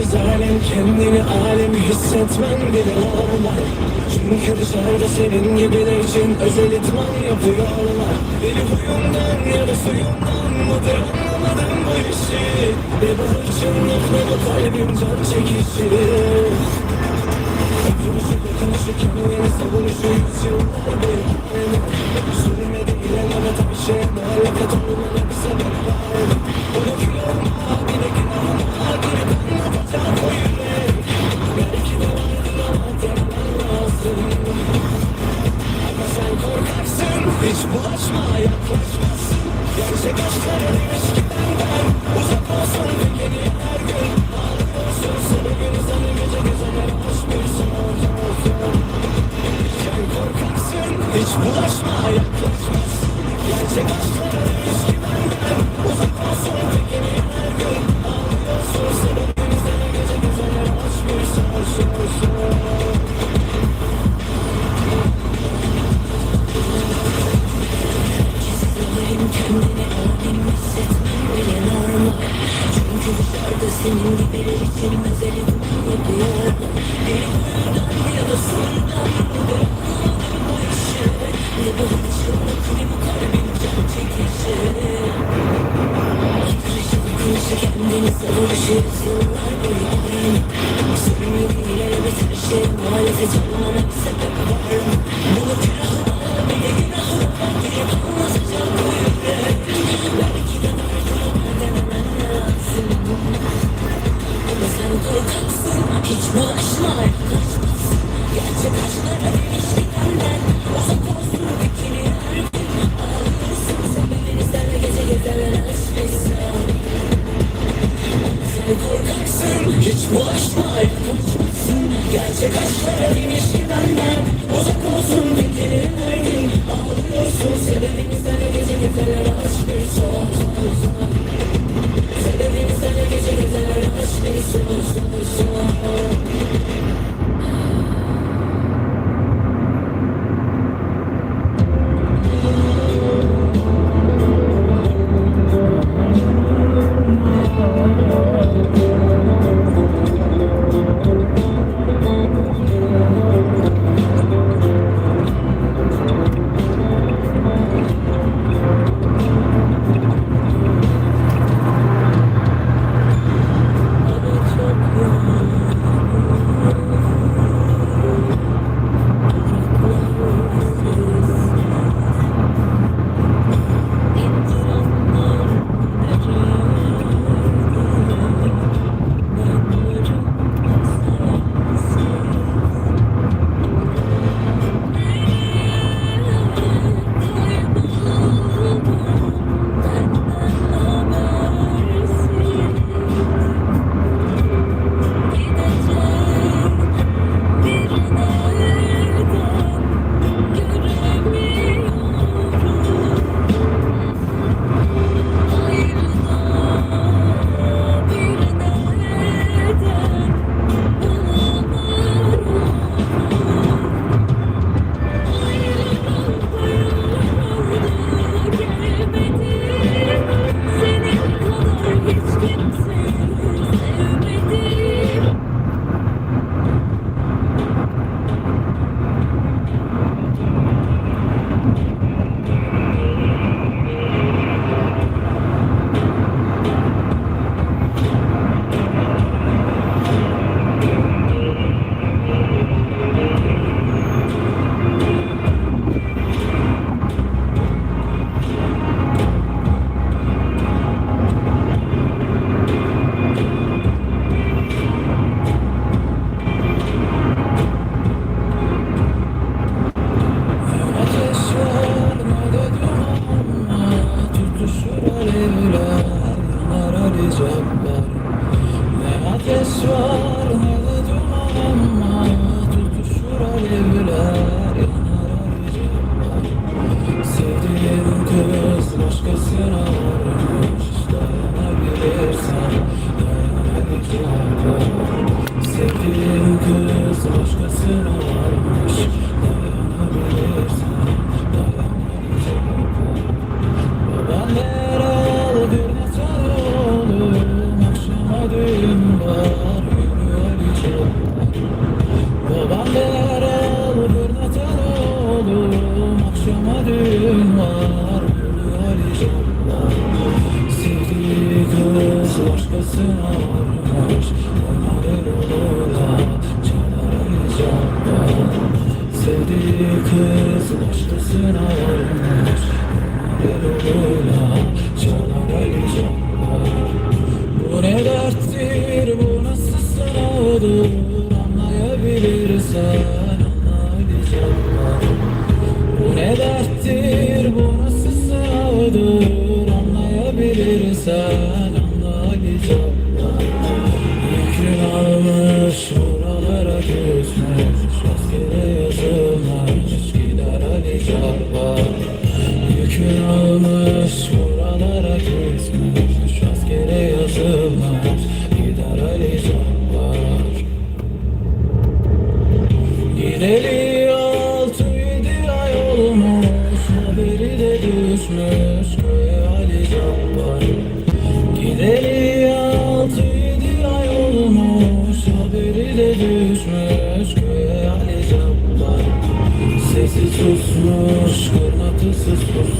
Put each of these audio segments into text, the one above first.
sensiz alem kendini alem hissetmen bile normal. Çünkü dışarıda senin gibiler için özel itman yapıyorlar. Beni huyundan ya da suyundan mıdır anlamadım bu işi. Ne hırçın ne bu kalbim can çekişi. Öpülüşü dokunuşu kendini savunuşu yüzyıllar bir alem değil ama tabi şey muhalefet olmana bir sebep var Bunu kül hiç bulaşma yaklaşmazsın Gerçek aşklara demiş Dışarıda senin gibiler için özel idman yapıyorlar Bir huyundan ya da suyundan mıdır anlamadım bu işi Ne bu hırçınlık ne bu kalbin can çekişi Yıkılışı dokunuşu kendini savunuşu yüzyıllar boyu aynı Sorun değil elbet her şey maalesef canlana bir sebep var mı? Bunu günahına bir de günahına girip anlatacak bu yürek Korkaksın hiç bulaşma Gerçek aşklara Ne derttir bu nasıl sanadır Anlayabilirsen anlayacağım. Bu ne derttir bu nasıl sanadır Anlayabilirsen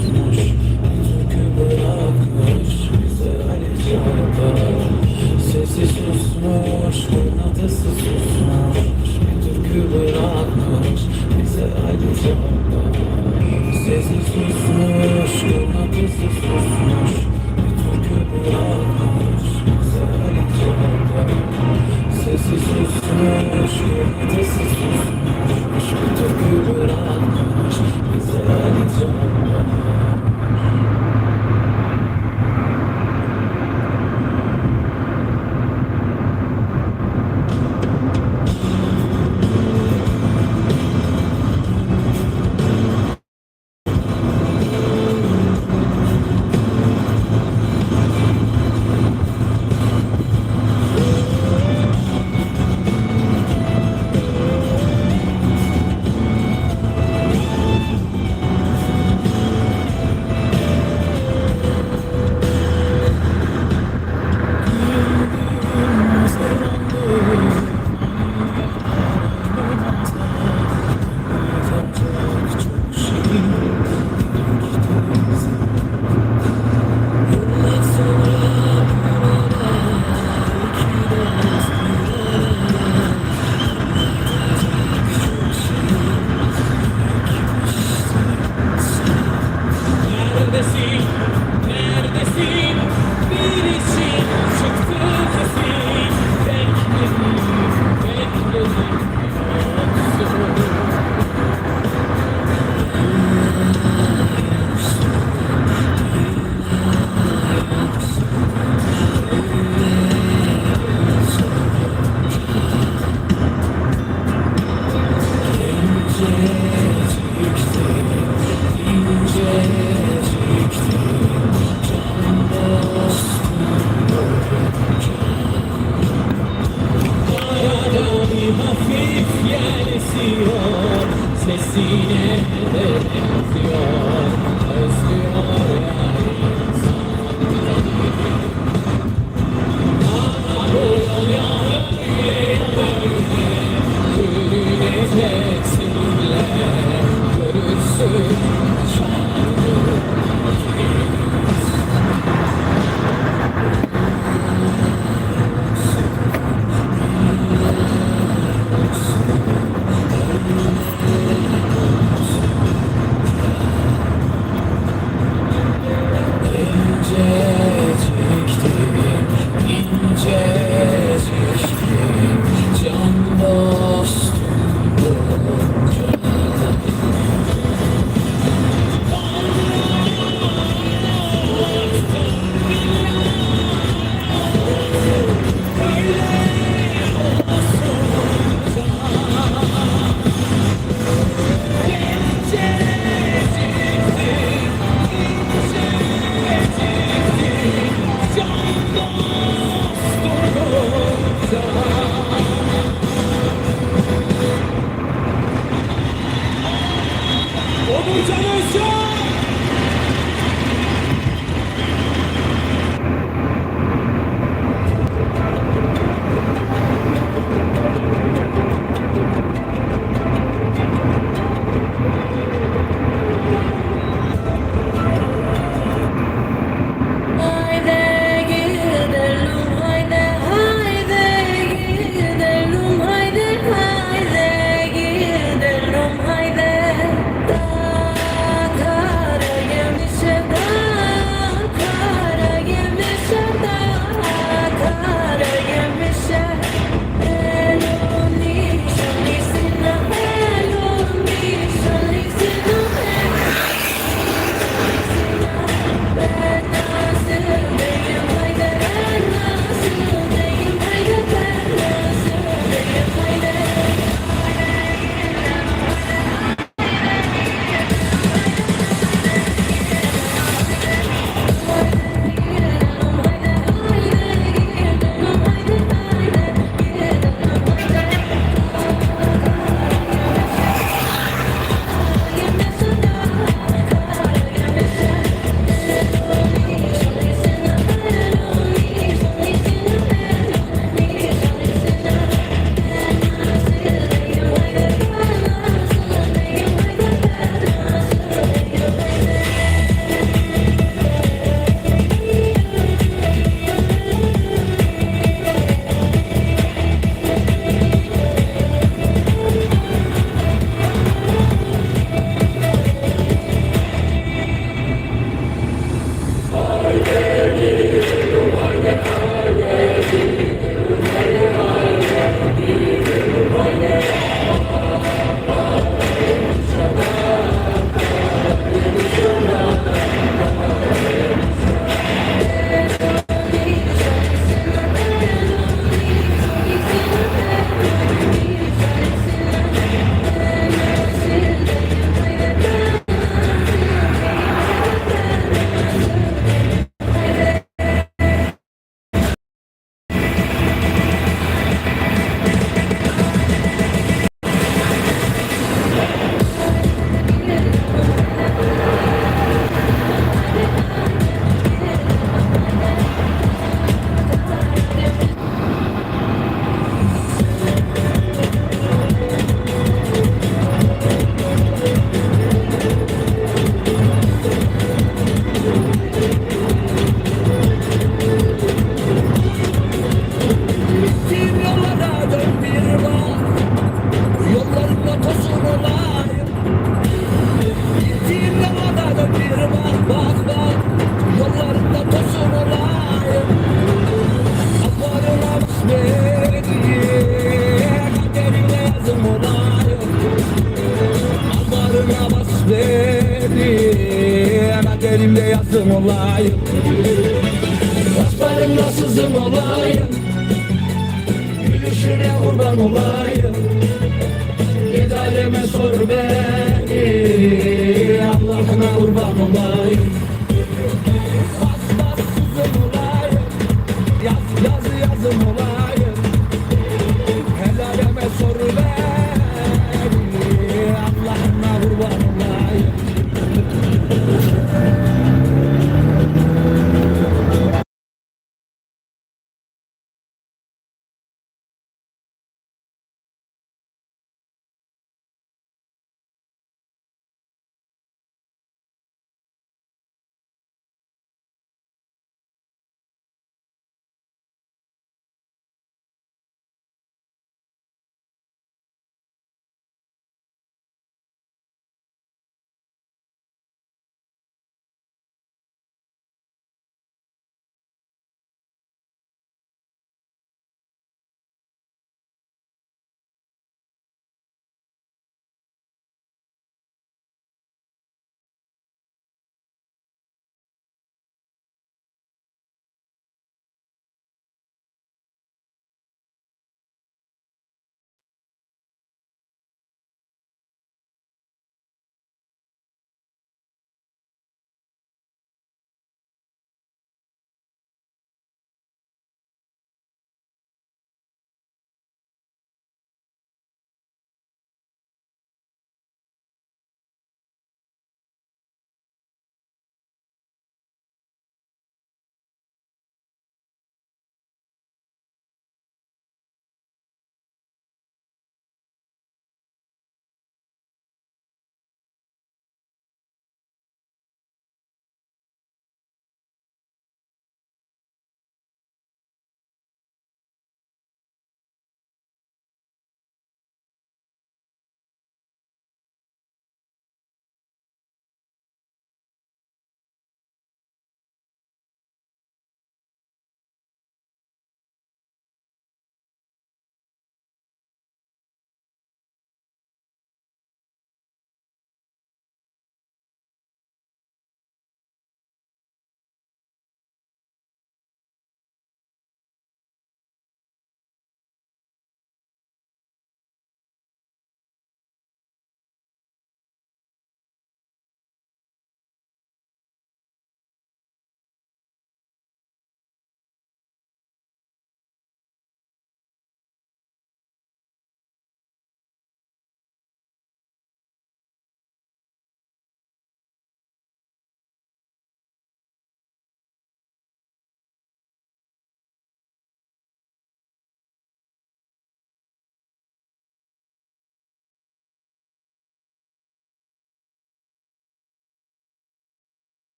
filhos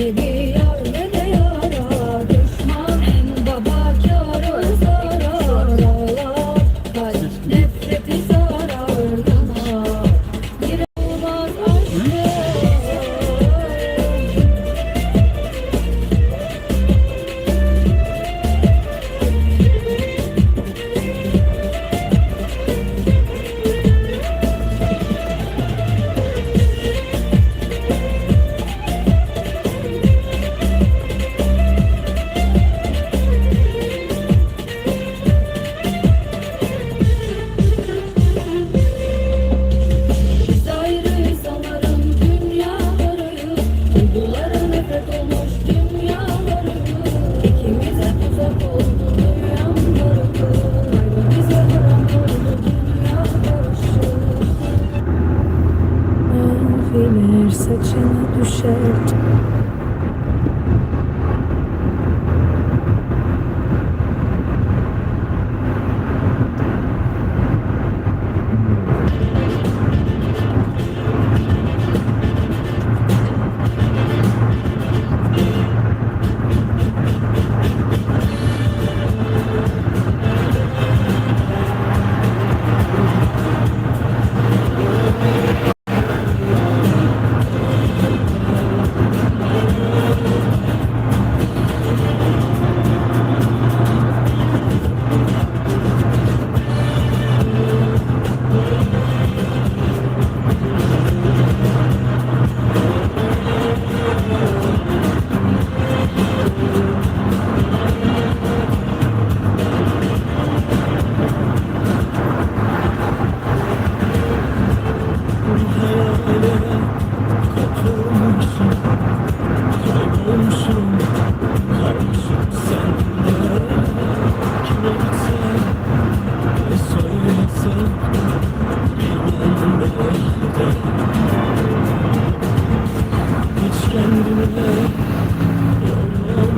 Yeah.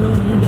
room.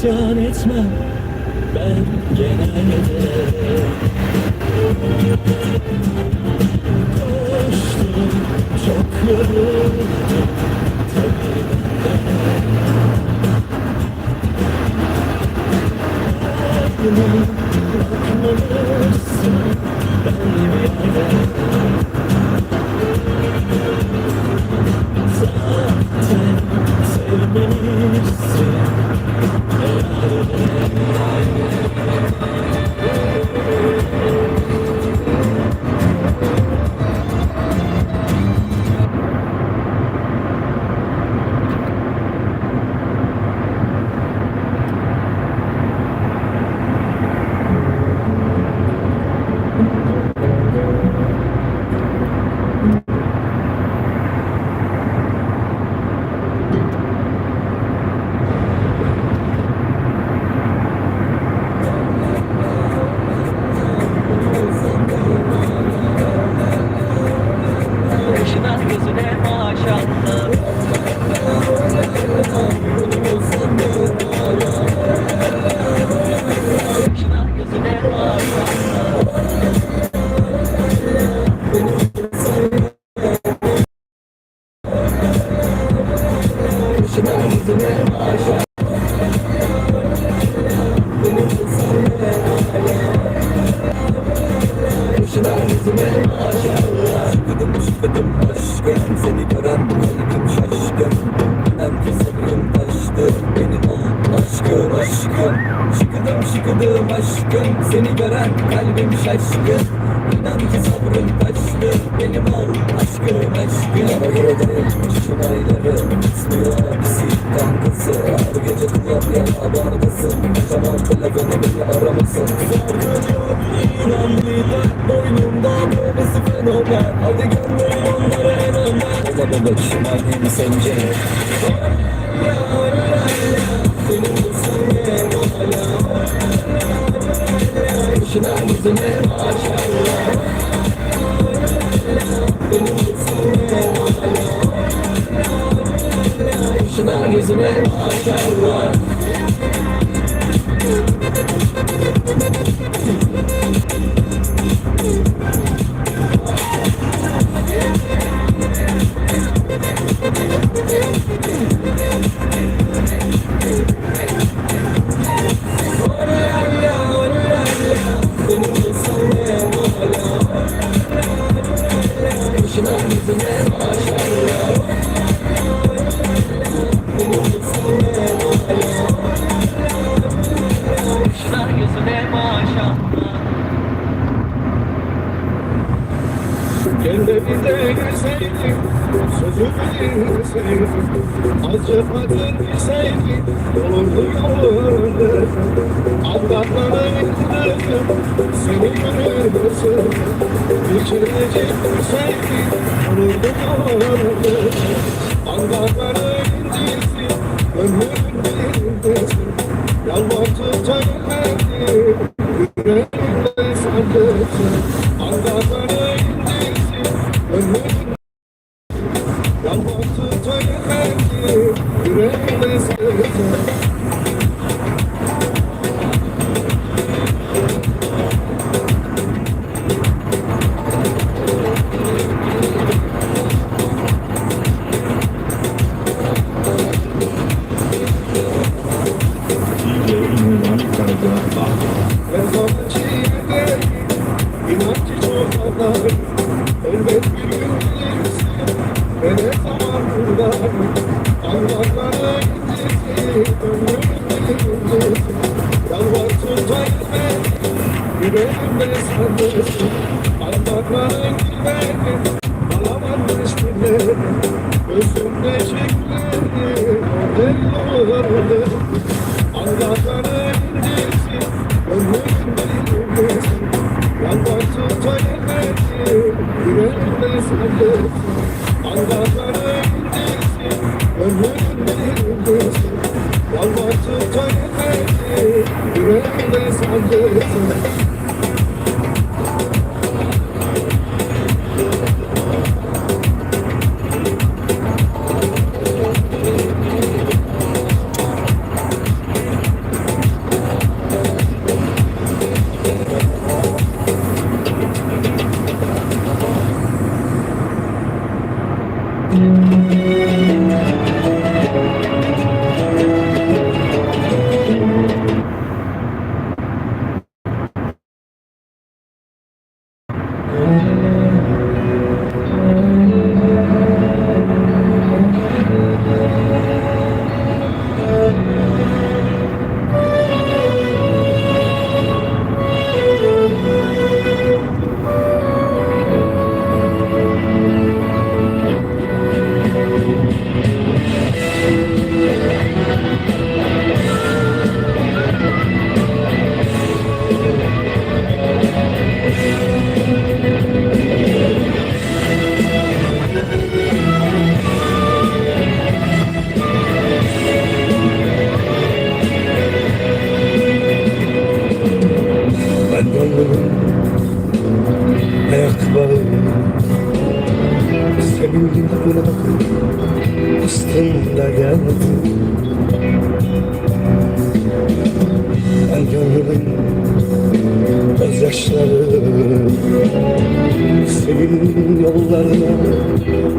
İsyan etmem ben genelde. Koştum, çok yoruldum. Tabii ben de Bakmalısın Ben bir yerde. Zaten Thank you. Kalbim şaşkın İnan ki sabrım taştı Benim ol aşkım aşkım Yara yedim şunayları İsmiyor hepsi kankası Her gece kulak ya abardasın. Tamam telefonu beni aramasın. İnan bir de boynumda böylesi fenomen. Hadi gönderin onlara en önden Ola babacım my name is MJ Başına yüzüne maşallah Başına yüzüne maşallah yüreğimde sevdim yüreğimde sandırsın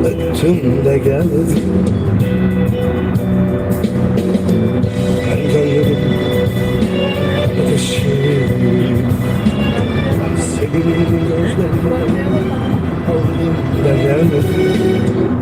öttüm de geldi. Ben gönlümün ateşi senin gözlerine aldım da gelmedi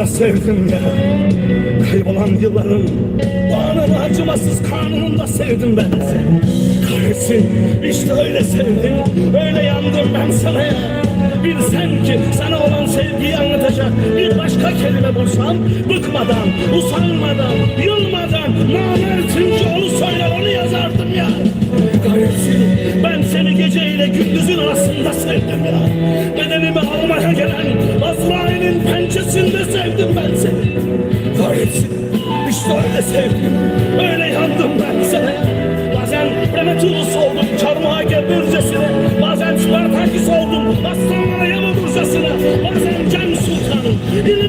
arasında sevdim ya. Kaybolan yılların bağının acımasız kanununda sevdim ben seni. Kahretsin işte öyle sevdim, öyle yandım ben sana ya. Bilsen ki sana olan sevgiyi anlatacak bir başka kelime bulsam bıkmadan, usanmadan, yılmadan namertince onu söyler onu yazardım ya garipsin Ben seni geceyle gündüzün arasında sevdim ya. Bedenimi almaya gelen Azrail'in pençesinde sevdim ben seni. Garipsin işte öyle sevdim. Öyle yandım ben sana Bazen Prometheus oldum Çarmıha gebürcesine Bazen Spartakis oldum Aslanlara yamurcasına Bazen Cem Sultanım